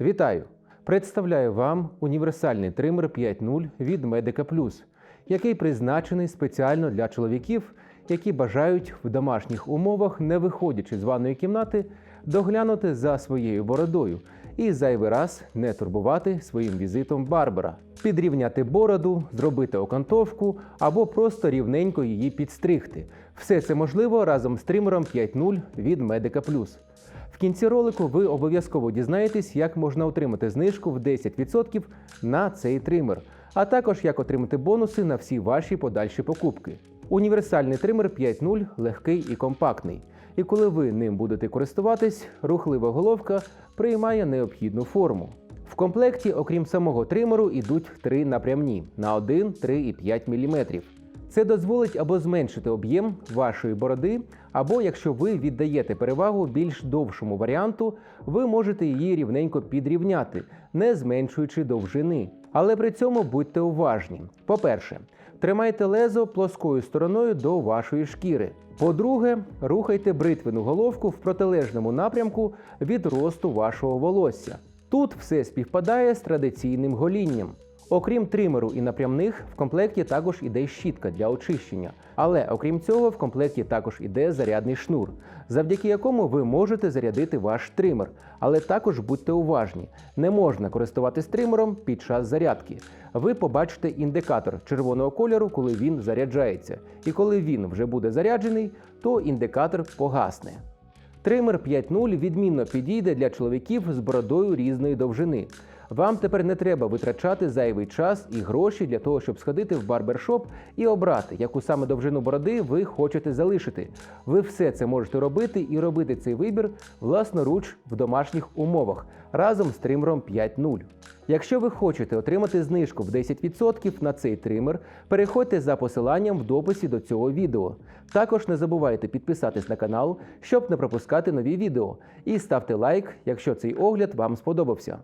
Вітаю! Представляю вам універсальний тример 5.0 від Medica Plus, який призначений спеціально для чоловіків, які бажають в домашніх умовах, не виходячи з ванної кімнати, доглянути за своєю бородою і зайвий раз не турбувати своїм візитом барбера, підрівняти бороду, зробити окантовку або просто рівненько її підстригти. Все це можливо разом з тримером 5.0 від Medica Plus. В кінці ролику ви обов'язково дізнаєтесь, як можна отримати знижку в 10% на цей тример, а також як отримати бонуси на всі ваші подальші покупки. Універсальний тример 5.0 легкий і компактний. І коли ви ним будете користуватись, рухлива головка приймає необхідну форму. В комплекті, окрім самого тримеру, йдуть три напрямні на 1, 3 і 5 мм. Це дозволить або зменшити об'єм вашої бороди, або якщо ви віддаєте перевагу більш довшому варіанту, ви можете її рівненько підрівняти, не зменшуючи довжини. Але при цьому будьте уважні. По-перше, тримайте лезо плоскою стороною до вашої шкіри. По-друге, рухайте бритвену головку в протилежному напрямку від росту вашого волосся. Тут все співпадає з традиційним голінням. Окрім тримеру і напрямних, в комплекті також іде щітка для очищення. Але окрім цього, в комплекті також іде зарядний шнур, завдяки якому ви можете зарядити ваш тример. Але також будьте уважні, не можна користуватись тримером під час зарядки. Ви побачите індикатор червоного кольору, коли він заряджається. І коли він вже буде заряджений, то індикатор погасне. Тример 5.0 відмінно підійде для чоловіків з бородою різної довжини. Вам тепер не треба витрачати зайвий час і гроші для того, щоб сходити в барбершоп і обрати, яку саме довжину бороди ви хочете залишити. Ви все це можете робити і робити цей вибір власноруч в домашніх умовах разом з тримером 5.0. Якщо ви хочете отримати знижку в 10% на цей тример, переходьте за посиланням в дописі до цього відео. Також не забувайте підписатись на канал, щоб не пропускати нові відео. І ставте лайк, якщо цей огляд вам сподобався.